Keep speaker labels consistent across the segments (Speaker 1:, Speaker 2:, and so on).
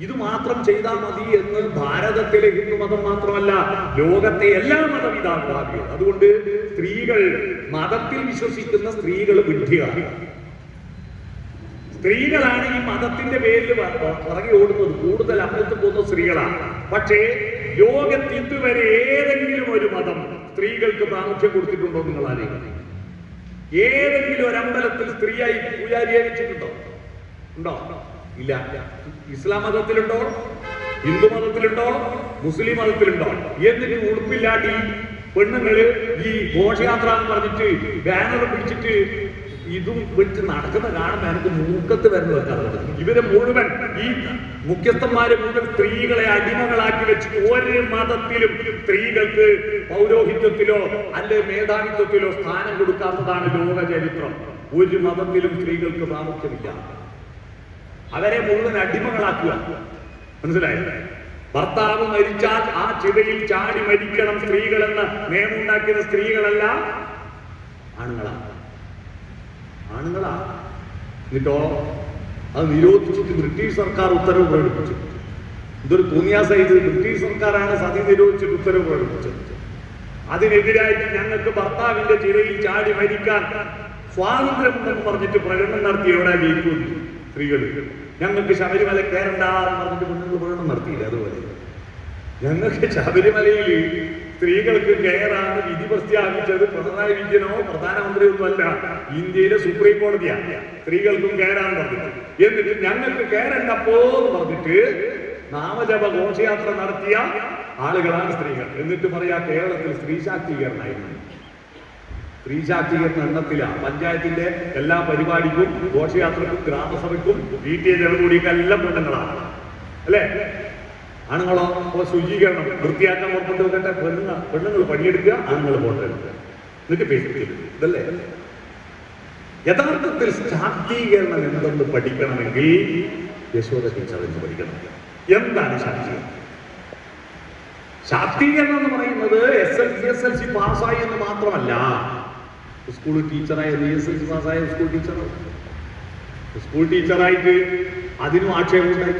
Speaker 1: ഇത് മാത്രം ചെയ്താൽ മതി എന്ന് ഭാരതത്തിലെ ഹിന്ദുമതം മാത്രമല്ല ലോകത്തെ എല്ലാ മതവിധാഭാവികളും അതുകൊണ്ട് സ്ത്രീകൾ മതത്തിൽ വിശ്വസിക്കുന്ന സ്ത്രീകൾ വിഡ്ഢികളാണ്. സ്ത്രീകളാണ് ഈ മതത്തിന്റെ പേരിൽ വ- ഓടുന്നത്. കൂടുതൽ അപ്പുറത്ത് പോകുന്ന സ്ത്രീകളാണ്. പക്ഷേ ലോകത്ത് ഇതുവരെ ഏതെങ്കിലും ഒരു മതം സ്ത്രീകൾക്ക് പ്രാമുഖ്യം കൊടുത്തിട്ടുണ്ടോ നിങ്ങൾ ആരെയും ഏതെങ്കിലും ഒരമ്പലത്തിൽ സ്ത്രീയായി പൂജാരിയെ വെച്ചിട്ടുണ്ടോ ഉണ്ടോ? ഇല്ല. ഇസ്ലാം മതത്തിലുണ്ടോ? ഹിന്ദു മതത്തിലുണ്ടോ? മുസ്ലിം മതത്തിലുണ്ടോ? എന്നിട്ട് ഉടുപ്പില്ലാണ്ട് ഈ പെണ്ണുങ്ങൾ ഈ ഘോഷയാത്ര എന്ന് പറഞ്ഞിട്ട് ബാനർ പിടിച്ചിട്ട് ഇതും വെച്ച് നടക്കുന്ന കാണുമ്പോൾ എനിക്ക് മൂക്കത്ത് വരുന്ന വെക്കാറുണ്ട് ഇവരെ മുഴുവൻ ഈ മുഖ്യസ്ഥന്മാരെ മുഴുവൻ സ്ത്രീകളെ അടിമകളാക്കി വെച്ച് ഒരു മതത്തിലും സ്ത്രീകൾക്ക് പൗരോഹിത്യത്തിലോ അല്ലെ മേധാവിത്വത്തിലോ സ്ഥാനം കൊടുക്കാത്തതാണ് ലോക ചരിത്രം ഒരു മതത്തിലും സ്ത്രീകൾക്ക് പ്രാമുഖ്യമില്ല. അവരെ മുഴുവൻ അടിമകളാക്കുക. മനസ്സിലായോ? ഭർത്താവ് മരിച്ചാൽ ആ ചിതയിൽ ചാടി മരിക്കണം സ്ത്രീകളെന്ന് നിയമമുണ്ടാക്കിയത് സ്ത്രീകളല്ല ആണുങ്ങളാണ്. ആണുങ്ങളാ എന്നിട്ടോ അത് നിരോധിച്ചിട്ട് ബ്രിട്ടീഷ് സർക്കാർ ഉത്തരവ് പ്രകടിപ്പിച്ചു. ഇതൊരു തോന്നിയാസ ഇത് ബ്രിട്ടീഷ് സർക്കാരാണ് സതി നിരോധിച്ചിട്ട് ഉത്തരവ് പ്രകടിപ്പിച്ചത്. അതിനെതിരായിട്ട് ഞങ്ങൾക്ക് ഭർത്താവിന്റെ ചിതയിൽ ചാടി മരിക്കാൻ സ്വാതന്ത്ര്യമുണ്ടെന്ന് പറഞ്ഞിട്ട് പ്രകടനം നടത്തി എവിടെ ജയിക്കുന്നു സ്ത്രീകൾ. ഞങ്ങൾക്ക് ശബരിമല കയറണ്ട എന്ന് പറഞ്ഞിട്ട് പെണ്ണുങ്ങൾ പോകണം നടത്തിയില്ല അതുപോലെ. ഞങ്ങൾക്ക് ശബരിമലയിൽ സ്ത്രീകൾക്ക് കയറാന്ന് വിധി പ്രസ്താവിച്ചത് പിണറായി വിജയനോ പ്രധാനമന്ത്രിയൊന്നുമല്ല ഇന്ത്യയിലെ സുപ്രീം കോടതിയാണ് സ്ത്രീകൾക്കും കയറാൻ പറഞ്ഞിട്ട്. എന്നിട്ട് ഞങ്ങൾക്ക് കയറണ്ടപ്പോ എന്ന് പറഞ്ഞിട്ട് നാമജപ ഘോഷയാത്ര നടത്തിയ ആളുകളാണ് സ്ത്രീകൾ. എന്നിട്ട് പറയാ കേരളത്തിൽ സ്ത്രീ ശാക്തീകരണമായിരുന്നു സ്ത്രീ ശാക്തീകരണ എണ്ണത്തിലാണ് പഞ്ചായത്തിന്റെ എല്ലാ പരിപാടിക്കും ഘോഷയാത്രക്കും ഗ്രാമസഭയ്ക്കും എ ജനകൂടിയൊക്കെ എല്ലാം പെണ്ണുങ്ങളാണ് അല്ലേ? ആണുങ്ങളോ? അപ്പൊ ശുചീകരണം. വൃത്തിയാക്കാൻ പുറത്തോട്ട് വെക്കട്ടെ. പെണ്ണുങ്ങൾ പെണ്ണുങ്ങൾ പണിയെടുക്കുക ആണുങ്ങൾ പോട്ടെ എന്നിട്ട് ഫേസ്ബുക്കിൽ ഇതല്ലേ? യഥാർത്ഥത്തിൽ ശാക്തീകരണം എന്തെന്ന് പഠിക്കണമെങ്കിൽ യശോദ ടീച്ചറിന് പഠിക്കണം. എന്താണ് ശാക്തീകരണം? ശാക്തീകരണം എന്ന് പറയുന്നത് S L C S L C പാസ്സായി എന്ന് മാത്രമല്ല സ്കൂൾ ടീച്ചറായ വി എസ് എൽ പാസ്സായ സ്കൂൾ ടീച്ചറാണ് സ്കൂൾ ടീച്ചറായിട്ട് അതിനും ആക്ഷേപമുണ്ടായി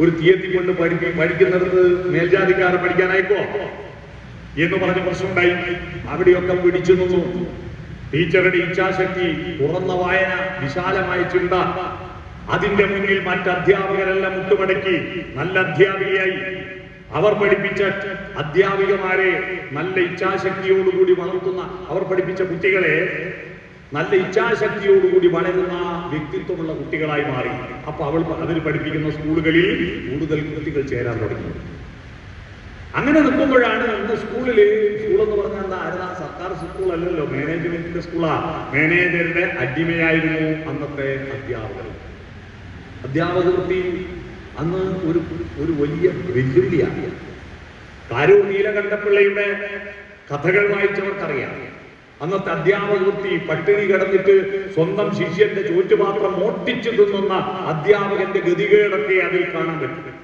Speaker 1: ഒരു തീയതി കൊണ്ട് പഠിപ്പി പഠിക്കുന്നിടത്ത് മേൽജാതിക്കാരെ പഠിക്കാനായിക്കോ? എന്ന് പറഞ്ഞ പ്രശ്നമുണ്ടായി. അവിടെയൊക്കെ പിടിച്ചു നിന്നു. ടീച്ചറുടെ ഇച്ഛാശക്തി തുറന്ന വായന വിശാലമായ ചിന്ത. അതിന്റെ മുന്നിൽ മറ്റ് അധ്യാപകരെല്ലാം മുട്ടുമടക്കി. നല്ല അധ്യാപികയായി. അവർ പഠിപ്പിച്ച അധ്യാപികമാരെ നല്ല ഇച്ഛാശക്തിയോടുകൂടി വളർത്തുന്ന അവർ പഠിപ്പിച്ച കുട്ടികളെ നല്ല ഇച്ഛാശക്തിയോടുകൂടി വളരുന്ന വ്യക്തിത്വമുള്ള കുട്ടികളായി മാറി. അപ്പൊ അവൾ അവർ പഠിപ്പിക്കുന്ന സ്കൂളുകളിൽ കൂടുതൽ കുട്ടികൾ ചേരാൻ തുടങ്ങി. അങ്ങനെ നിൽക്കുമ്പോഴാണ് ഇന്ന് സ്കൂളിൽ സ്കൂൾ എന്ന് പറഞ്ഞാൽ എന്താ ആരുതാ സർക്കാർ സ്കൂൾ അല്ലല്ലോ മാനേജ്മെന്റിന്റെ സ്കൂളാ. മാനേജറുടെ അടിമയായിരുന്നു അന്നത്തെ അധ്യാപകർ അധ്യാപക അന്ന് ഒരു ഒരു വലിയ വെല്ലുവിളിയാണ്. കാരൂർ നീലകണ്ഠപിള്ളയുടെ കഥകൾ വായിച്ചവർക്കറിയാം. അന്നത്തെ അധ്യാപകവൃത്തി പട്ടിണി കിടന്നിട്ട് സ്വന്തം ശിഷ്യന്റെ ചോറ്റുപാത്രം മോട്ടിച്ചു തിന്നുന്ന അധ്യാപകന്റെ ഗതികേടൊക്കെ അതിൽ കാണാൻ പറ്റും.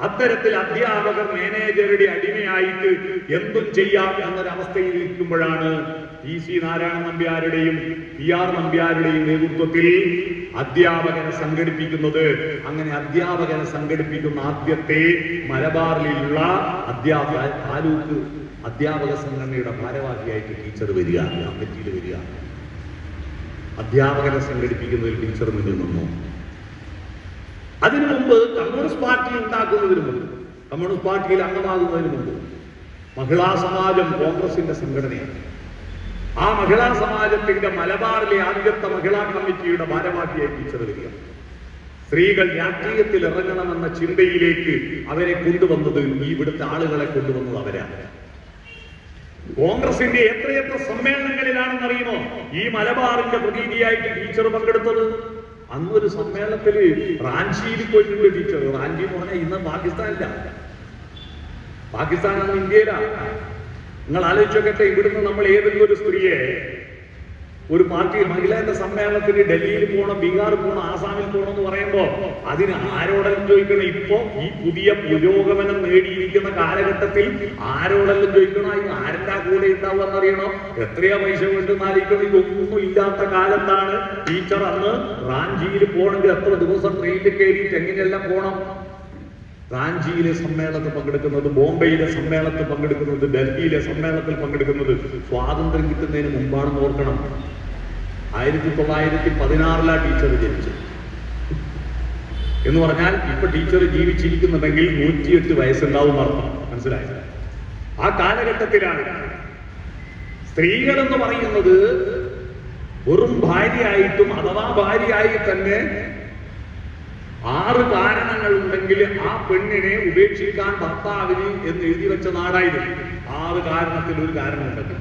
Speaker 1: അത്തരത്തിൽ അധ്യാപകർ മാനേജറുടെ അടിമയായിട്ട് എന്തും ചെയ്യാം എന്നൊരവസ്ഥയിൽ ഇരിക്കുമ്പോഴാണ് പി സി നാരായണ നമ്പ്യാരുടെയും പി ആർ നമ്പ്യാരുടെയും നേതൃത്വത്തിൽ അധ്യാപകനെ സംഘടിപ്പിക്കുന്നത്. അങ്ങനെ അധ്യാപകനെ സംഘടിപ്പിക്കുന്ന ആദ്യത്തെ മലബാറിലുള്ള അധ്യാപക താലൂക്ക് അധ്യാപക സംഘടനയുടെ ഭാരവാഹിയായിട്ട് ടീച്ചർ വരിക കമ്മിറ്റിയിൽ വരിക. അധ്യാപകനെ സംഘടിപ്പിക്കുന്നതിൽ ടീച്ചർ മുന്നിൽ നിന്നു. അതിനു മുമ്പ് കമ്മ്യൂണിസ്റ്റ് പാർട്ടി ഉണ്ടാക്കുന്നതിന് മുമ്പ് കമ്മ്യൂണിസ്റ്റ് പാർട്ടിയിൽ അംഗമാകുന്നതിന് മുമ്പ് മഹിളാ സമാജം കോൺഗ്രസിന്റെ സംഘടനയാണ്. ആ മഹിളാ സമാജത്തിന്റെ മലബാറിലെ ആദ്യത്തെ മഹിളാ കമ്മിറ്റിയുടെ ഭാരവാഹിയായി ടീച്ചർ വരിക സ്ത്രീകൾ രാഷ്ട്രീയത്തിൽ ഇറങ്ങണമെന്ന ചിന്തയിലേക്ക് അവരെ കൊണ്ടുവന്നത് ഇവിടുത്തെ ആളുകളെ കൊണ്ടുവന്നത് അവരാണ് കോൺഗ്രസിന്റെ എത്രയെത്ര സമ്മേളനങ്ങളിലാണെന്നറിയുമോ? ഈ മലബാറിന്റെ പ്രതീതിയായിട്ട് ടീച്ചർ പങ്കെടുത്തത്. അന്നൊരു സമ്മേളനത്തിൽ റാഞ്ചിയിൽ പോയിട്ടുണ്ട് ടീച്ചർ. റാഞ്ചി എന്ന് പറഞ്ഞാൽ ഇന്ന് പാകിസ്ഥാനിലാണ് പാകിസ്ഥാൻ അന്ന് ഇന്ത്യയിലാണ് നിങ്ങൾ ആലോചിച്ചോക്കട്ടെ ഇവിടുന്ന് നമ്മൾ ഏതെങ്കിലും ഒരു സ്ത്രീയെ ഒരു പാർട്ടി മഹിളാന്റെ സമ്മേളനത്തിന് ഡൽഹിയിൽ പോകണം ബീഹാർ പോകണം ആസാമിൽ പോകണം എന്ന് പറയുമ്പോൾ അതിന് ആരോടെല്ലാം ചോദിക്കണം? ഇപ്പൊ ഈ പുതിയ പുരോഗമനം നേടിയിരിക്കുന്ന കാലഘട്ടത്തിൽ ആരോടെല്ലാം ചോദിക്കണം? ഇത് ആരുടെ കൂടെ ഉണ്ടാവുക എന്നറിയണോ? എത്രയാ പൈസ വേണ്ടെന്ന് ഇതൊന്നും ഇല്ലാത്ത കാലത്താണ് ടീച്ചർ അന്ന് റാഞ്ചിയിൽ പോകണമെങ്കിൽ എത്ര ദിവസം ട്രെയിനിൽ കയറിയിട്ട് എങ്ങനെയെല്ലാം പോകണം? റാഞ്ചിയിലെ സമ്മേളനത്തിൽ പങ്കെടുക്കുന്നത് ബോംബെയിലെ സമ്മേളനത്തിൽ പങ്കെടുക്കുന്നത് ഡൽഹിയിലെ സമ്മേളനത്തിൽ പങ്കെടുക്കുന്നത് സ്വാതന്ത്ര്യം കിട്ടുന്നതിന് മുമ്പാണെന്ന് ഓർക്കണം. ആയിരത്തി തൊള്ളായിരത്തി പതിനാറിലാണ് ടീച്ചർ ജനിച്ചത്. എന്ന് പറഞ്ഞാൽ ഇപ്പൊ ടീച്ചർ ജീവിച്ചിരിക്കുന്നുണ്ടെങ്കിൽ നൂറ്റിയെട്ട് വയസ്സുണ്ടാവും അർത്ഥം. മനസ്സിലായത് ആ കാലഘട്ടത്തിലാണ് സ്ത്രീകൾ എന്ന് പറയുന്നത് വെറും ഭാര്യയായിട്ടും അഥവാ ഭാര്യയായി തന്നെ ആറ് കാരണങ്ങൾ ഉണ്ടെങ്കിൽ ആ പെണ്ണിനെ ഉപേക്ഷിക്കാൻ ഭർത്താവിന് എന്ന് എഴുതി വെച്ച നാടായിരുന്നു. ആറ് കാരണത്തിൽ ഒരു കാരണം ഉണ്ടെങ്കിൽ.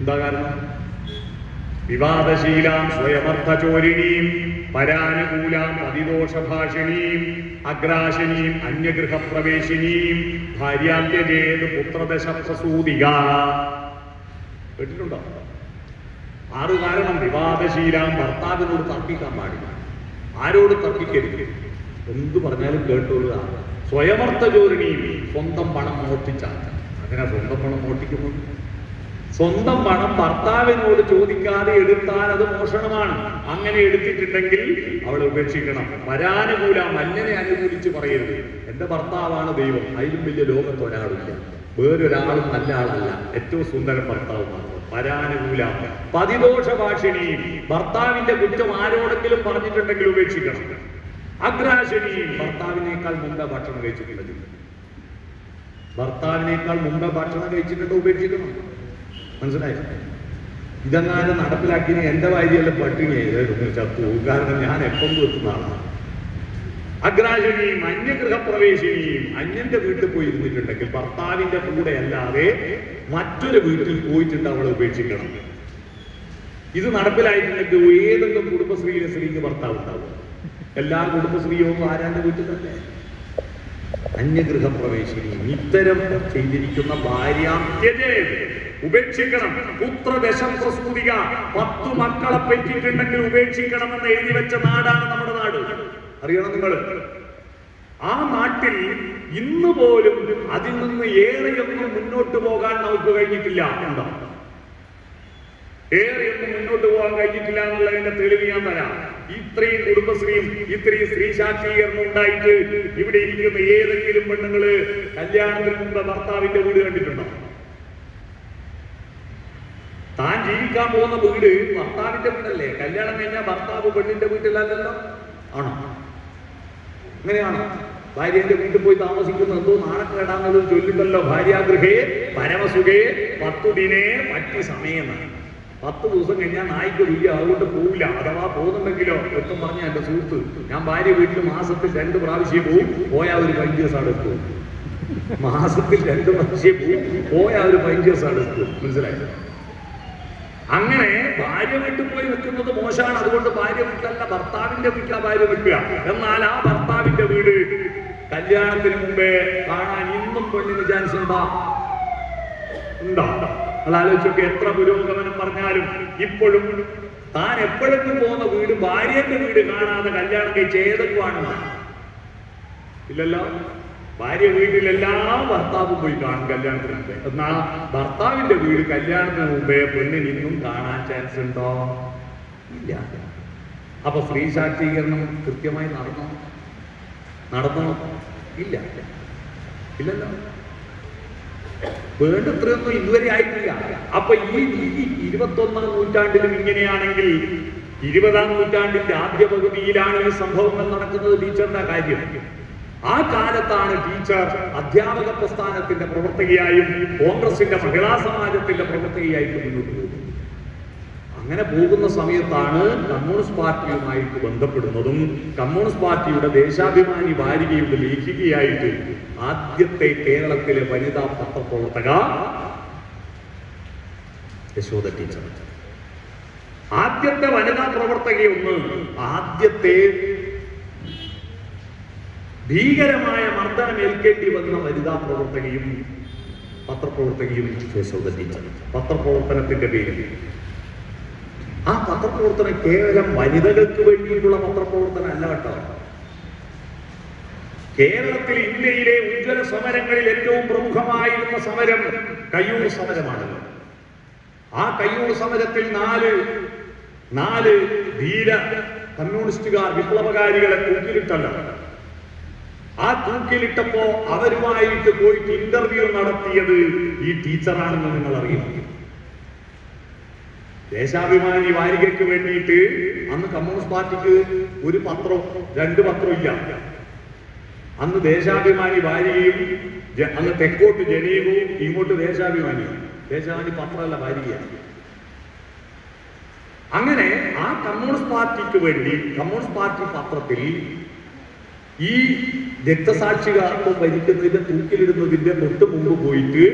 Speaker 1: എന്താ കാരണം? വിവാദശീലാം സ്വയമർത്ഥ ചോരിണീം പരാനുകൂലാം അതിദോഷഭാഷിണീം അഗ്രാശിനീം അന്യഗൃഹപ്രവേശിനീം ഭാര്യാത്യജേത് പുത്രദശപ്രസൂതിക. കേട്ടിട്ടുണ്ടോ? ആറ് കാരണം വിവാദശീലാം ഭർത്താവിനോട് തർക്കിക്കാൻ പാടില്ല. ആരോട് തർക്കിക്കരുത്? എന്ത് പറഞ്ഞാലും കേട്ടുള്ള സ്വയമർത്ഥ ജോലിനിയും സ്വന്തം പണം മോഷ്ടിച്ചാൽ. അങ്ങനെ സ്വന്തം പണം മോഷ്ടിക്കുന്നു. സ്വന്തം പണം ഭർത്താവിനോട് ചോദിക്കാതെ എടുത്താൽ അത് മോഷണമാണ്. അങ്ങനെ എടുത്തിട്ടുണ്ടെങ്കിൽ അവൾ ഉപേക്ഷിക്കണം. വരാനുകൂല. മല്ലനെ അനുകൂലിച്ച് പറയരുത്. എന്റെ ഭർത്താവാണ് ദൈവം. അതിലും വലിയ ലോകത്ത് ഒരാളില്ല. വേറൊരാളും നല്ല ആളല്ല. ഏറ്റവും സുന്ദരൻ ഭർത്താവുമാണ്. വരാനുകൂല. പതിദോഷ ഭാഷിണിയും ഭർത്താവിന്റെ കുറ്റം ആരോടെങ്കിലും പറഞ്ഞിട്ടുണ്ടെങ്കിൽ ഉപേക്ഷിക്കണം. ഭർത്താവിനേക്കാൾ മുമ്പേ ഭക്ഷണം കഴിച്ചിട്ടുണ്ടെങ്കിൽ ഭർത്താവിനേക്കാൾ മുമ്പേ ഭക്ഷണം കഴിച്ചിട്ടുണ്ട് ഉപേക്ഷിക്കണം മനസ്സിലായോ? ഇതെങ്ങാനും നടപ്പിലാക്കി എന്റെ ഭാര്യയെല്ലാം പട്ടിണിയായിരുന്നു ചത്തു. കാരണം ഞാൻ എപ്പം എത്തുന്ന ആളാണ് അഗ്രാജനിയും അന്യഗൃഹപ്രവേശിനിയും അന്യന്റെ വീട്ടിൽ പോയി ഇരുന്നിട്ടുണ്ടെങ്കിൽ ഭർത്താവിന്റെ കൂടെ അല്ലാതെ മറ്റൊരു വീട്ടിൽ പോയിട്ടുണ്ട് അവളെ ഉപേക്ഷിക്കണം. ഇത് നടപ്പിലായിട്ടുണ്ടെങ്കിൽ ഏതെങ്കിലും കുടുംബശ്രീയിലെ സ്ത്രീക്ക് ഭർത്താവ് ഉണ്ടാവും. എല്ലാ കുടുംബശ്രീയോ ആരാന്റെ വീട്ടിൽ തന്നെ? അന്യഗൃഹപ്രവേശിനിയും ഇത്തരം ചെയ്തിരിക്കുന്ന ഭാര്യ ഉപേക്ഷിക്കണം. പുത്രദശം പ്രസ്തുതിക പത്തു മക്കളെ പറ്റിയിട്ടുണ്ടെങ്കിൽ ഉപേക്ഷിക്കണം എന്ന് എഴുതി വെച്ച നാടാണ് നമ്മുടെ നാട്. അറിയണം നിങ്ങൾ ആ നാട്ടിൽ ഇന്ന് പോലും അതിൽ നിന്ന് ഏറെയൊന്നും മുന്നോട്ട് പോകാൻ നമുക്ക് കഴിഞ്ഞിട്ടില്ല. എന്താ? ഏറെയൊന്നും മുന്നോട്ട് പോകാൻ കഴിഞ്ഞിട്ടില്ല എന്നുള്ളതിന്റെ തെളിവ് ഞാൻ തരാം. ഇത്രയും കുടുംബശ്രീയും ഇത്രയും സ്ത്രീ ശാക്തീകരണം ഉണ്ടായിട്ട് ഇവിടെ ഇരിക്കുന്ന ഏതെങ്കിലും പെണ്ണുങ്ങൾ കല്യാണത്തിന് മുമ്പ് ഭർത്താവിന്റെ വീട് കണ്ടിട്ടുണ്ടോ? താൻ ജീവിക്കാൻ പോകുന്ന വീട് ഭർത്താവിന്റെ വീടല്ലേ? കല്യാണം കഴിഞ്ഞാൽ ഭർത്താവ് പെണ്ണിന്റെ വീട്ടിലല്ലല്ലോ? ആണോ? അങ്ങനെയാണോ? ഭാര്യന്റെ വീട്ടിൽ പോയി താമസിക്കുന്ന എന്തോ നാണക്കേടാന്നത് ചൊല്ലുണ്ടല്ലോ ഭാര്യാഗൃഹേ പരമസുഖേ പത്തു ദിനേ പറ്റി സമയെന്നാണ് പത്ത് ദിവസം കഴിഞ്ഞാൽ നായ്ക്ക് തുല്യ അതുകൊണ്ട് പോവില്ല. അഥവാ പോകുന്നുണ്ടെങ്കിലോ എത്തും പറഞ്ഞ എന്റെ സുഹൃത്ത് ഞാൻ ഭാര്യ വീട്ടിൽ മാസത്തിൽ രണ്ട് പ്രാവശ്യം പോവും പോയാൽ ഒരു അവിടെ എത്തും. മാസത്തിൽ രണ്ട് പ്രാവശ്യം പോവും പോയാൽ ഒരു ദിവസം അവിടെ എത്തും. മനസ്സിലായോ? അങ്ങനെ ഭാര്യ വീട്ടിൽ പോയി വെക്കുന്നത് മോശമാണ്. അതുകൊണ്ട് ഭാര്യ വീട്ടിലല്ല ഭർത്താവിന്റെ വീട്ടിലാണ് ഭാര്യ നിൽക്കുക. എന്നാൽ ആ ഭർത്താവിന്റെ വീട് കല്യാണത്തിന് മുമ്പേ കാണാൻ ഇന്നും പെണ്ണിന് ചാൻസ് ഉണ്ടാ? ഉണ്ടോ? അത് ആലോചിച്ചൊക്കെ എത്ര പുരോഗമനം പറഞ്ഞാലും ഇപ്പോഴും താൻ എപ്പോഴെങ്കിലും പോകുന്ന വീട് ഭാര്യന്റെ വീട് കാണാതെ കല്യാണം കഴിച്ച് ഏതൊക്കെയാണ് ഇല്ലല്ലോ. ഭാര്യ വീട്ടിലെല്ലാം ഭർത്താവ് പോയി കാണും കല്യാണത്തിന് മുമ്പേ എന്നാ ഭർത്താവിന്റെ വീട് കല്യാണത്തിന് മുമ്പേ പെണ്ണിന് ഇന്നും കാണാൻ ചാൻസ് ഉണ്ടോ? ഇല്ല. അപ്പൊ സ്ത്രീ ശാക്തീകരണം കൃത്യമായി നടന്നോ? നടന്നോ? ഇല്ല. ഇല്ലല്ലോ. വേണ്ടത്രയൊന്നും ഇതുവരെ ആയിട്ടില്ല. അപ്പൊ ഈ ഈ ഇരുപത്തൊന്നാം നൂറ്റാണ്ടിലും ഇങ്ങനെയാണെങ്കിൽ ഇരുപതാം നൂറ്റാണ്ടിന്റെ ആദ്യ പകുതിയിലാണ് ഈ സംഭവങ്ങൾ നടക്കുന്നത് ടീച്ചറിന്റെ കാര്യം? ആ കാലത്താണ് ടീച്ചർ അധ്യാപക പ്രസ്ഥാനത്തിന്റെ പ്രവർത്തകയായും കോൺഗ്രസിന്റെ മഹിളാ സമാജത്തിന്റെ പ്രവർത്തകയായിട്ട് മുന്നോട്ട് പോകുന്നത്. അങ്ങനെ പോകുന്ന സമയത്താണ് കമ്മ്യൂണിസ്റ്റ് പാർട്ടിയുമായിട്ട് ബന്ധപ്പെടുന്നതും കമ്മ്യൂണിസ്റ്റ് പാർട്ടിയുടെ ദേശാഭിമാനി വാരികയുടെ ലേഖികയായിട്ട് ആദ്യത്തെ കേരളത്തിലെ വനിതാ പത്രപ്രവർത്തക യശോദ ടീച്ചർ. ആദ്യത്തെ വനിതാ പ്രവർത്തകയൊന്ന് ആദ്യത്തെ ഭീകരമായ മർദ്ദനം ഏൽക്കേണ്ടി വന്ന വനിതാ പ്രവർത്തകയും പത്രപ്രവർത്തകയും യശോദ ടീച്ചർ. പത്രപ്രവർത്തനത്തിന്റെ പേരിൽ ആ പത്രപ്രവർത്തനം കേവലം വനിതകൾക്ക് വേണ്ടിയിട്ടുള്ള പത്രപ്രവർത്തനം അല്ല കേട്ടോ. കേരളത്തിൽ ഇന്ത്യയിലെ ഉജ്ജ്വല സമരങ്ങളിൽ ഏറ്റവും പ്രമുഖമായിരുന്ന സമരം കയ്യൂർ സമരമാണ് ആ കയ്യൂർ സമരത്തിൽ നാല് നാല് ധീര കമ്മ്യൂണിസ്റ്റുകാർ വിപ്ലവകാരികളെ തൂക്കിലിട്ടല്ല. ആ തൂക്കിലിട്ടപ്പോ അവരുമായിട്ട് പോയിട്ട് ഇന്റർവ്യൂ നടത്തിയത് ഈ ടീച്ചറാണെന്ന് നിങ്ങൾ അറിയുന്നു ദേശാഭിമാനി വാരികയ്ക്ക് വേണ്ടിയിട്ട് അന്ന് കമ്മ്യൂണിസ്റ്റ് പാർട്ടിക്ക് ഒരു പത്രം രണ്ട് പത്രം ഇല്ല. അന്ന് ദേശാഭിമാനി ഭാര്യയും അന്ന് തെക്കോട്ട് ജനീവും ഇങ്ങോട്ട് ദേശാഭിമാനിയും. ദേശാഭിമാനി പത്രമല്ല ഭാര്യയാണ് അങ്ങനെ ആ കമ്മ്യൂണിസ്റ്റ് പാർട്ടിക്ക് വേണ്ടി കമ്മ്യൂണിസ്റ്റ് പാർട്ടി പത്രത്തിൽ ഈ രക്തസാക്ഷികാർക്കും ഭരിക്കുന്നതിന്റെ തൂക്കിലിടുന്നതിന്റെ തൊട്ട് മുമ്പ് പോയിട്ട്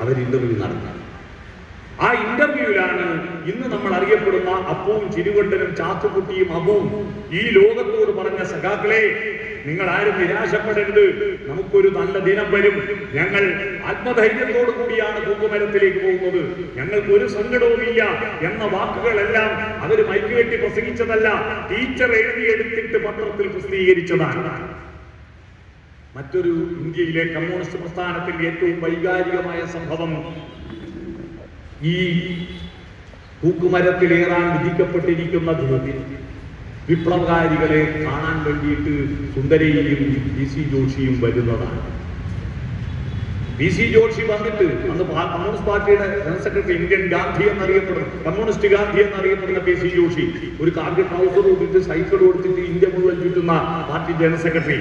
Speaker 1: അവർ ഇന്റർവ്യൂ നടത്തി ആ ഇന്റർവ്യൂവിലാണ് ഇന്ന് നമ്മൾ അറിയപ്പെടുന്ന അപ്പവും ചിരുവണ്ടനും ചാത്തുകുട്ടിയും അമ്മവും ഈ ലോകത്തോട് പറഞ്ഞ സഖാക്കളെ നിങ്ങൾ ആരും നിരാശപ്പെടരുത്. നമുക്കൊരു നല്ല ദിനം വരും. ഞങ്ങൾ ആത്മധൈര്യത്തോടു കൂടിയാണ് തൂക്കുമരത്തിലേക്ക് പോകുന്നത്. ഞങ്ങൾക്ക് ഒരു സങ്കടവുമില്ല എന്ന വാക്കുകളെല്ലാം അവർ മൈക്കുവേറ്റി പ്രസംഗിച്ചതല്ല ടീച്ചർ എഴുതിയെടുത്തിട്ട് പത്രത്തിൽ പ്രസിദ്ധീകരിച്ചതാണ്. മറ്റൊരു ഇന്ത്യയിലെ കമ്മ്യൂണിസ്റ്റ് പ്രസ്ഥാനത്തിൽ ഏറ്റവും വൈകാരികമായ സംഭവം ഈ തൂക്കുമരത്തിലേറാൻ വിധിക്കപ്പെട്ടിരിക്കുന്ന ധൃതി വിപ്ലവകാരികളെ കാണാൻ വേണ്ടിയിട്ട് സുന്ദരയും പി സി ജോഷിയും വരുന്നതാണ്. പി സി ജോഷി വന്നിട്ട് അന്ന് കമ്മ്യൂണിസ്റ്റ് പാർട്ടിയുടെ ജനറൽ സെക്രട്ടറി ഇന്ത്യൻ ഗാന്ധി എന്നറിയപ്പെടുന്ന കമ്മ്യൂണിസ്റ്റ് ഗാന്ധി എന്നറിയപ്പെടുന്ന പി സി ജോഷി ഒരു കാവ്യ ട്രൗസർ കൊടുത്തിട്ട് സൈക്കിൾ കൊടുത്തിട്ട് ഇന്ത്യ മുഴുവൻ ചുറ്റുന്ന പാർട്ടി ജനറൽ സെക്രട്ടറി.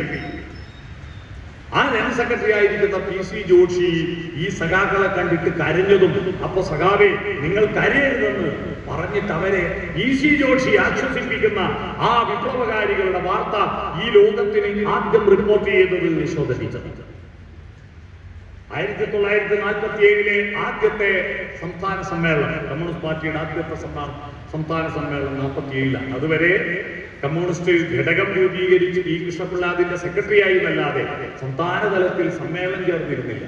Speaker 1: ആ ജനറൽ സെക്രട്ടറി ആയിരിക്കുന്ന പി സി ജോഷി ഈ സഖാക്കളെ കണ്ടിട്ട് കരഞ്ഞതും അപ്പൊ സഖാവെ നിങ്ങൾ കരയരുതെന്ന് പറഞ്ഞിട്ട് അവരെ ഇ സി ജോഷി ആശ്വസിപ്പിക്കുന്ന ആ വിപ്ലവകാരികളുടെ വാർത്ത ഈ ലോകത്തിന് ആദ്യം റിപ്പോർട്ട് ചെയ്തത് യശോധരിച്ചത് ആയിരത്തി തൊള്ളായിരത്തി നാൽപ്പത്തി ഏഴിലെ ആദ്യത്തെ സംസ്ഥാന സമ്മേളനം കമ്മ്യൂണിസ്റ്റ് പാർട്ടിയുടെ ആദ്യത്തെ സംസ്ഥാന സമ്മേളനം നാൽപ്പത്തി ഏഴിലാണ് അതുവരെ കമ്മ്യൂണിസ്റ്റ് ഘടകം രൂപീകരിച്ച് ഇ കൃഷ്ണപിള്ള അതിന്റെ സെക്രട്ടറി ആയി എന്നല്ലാതെ സംസ്ഥാന തലത്തിൽ സമ്മേളനം ചേർന്നിരുന്നില്ല.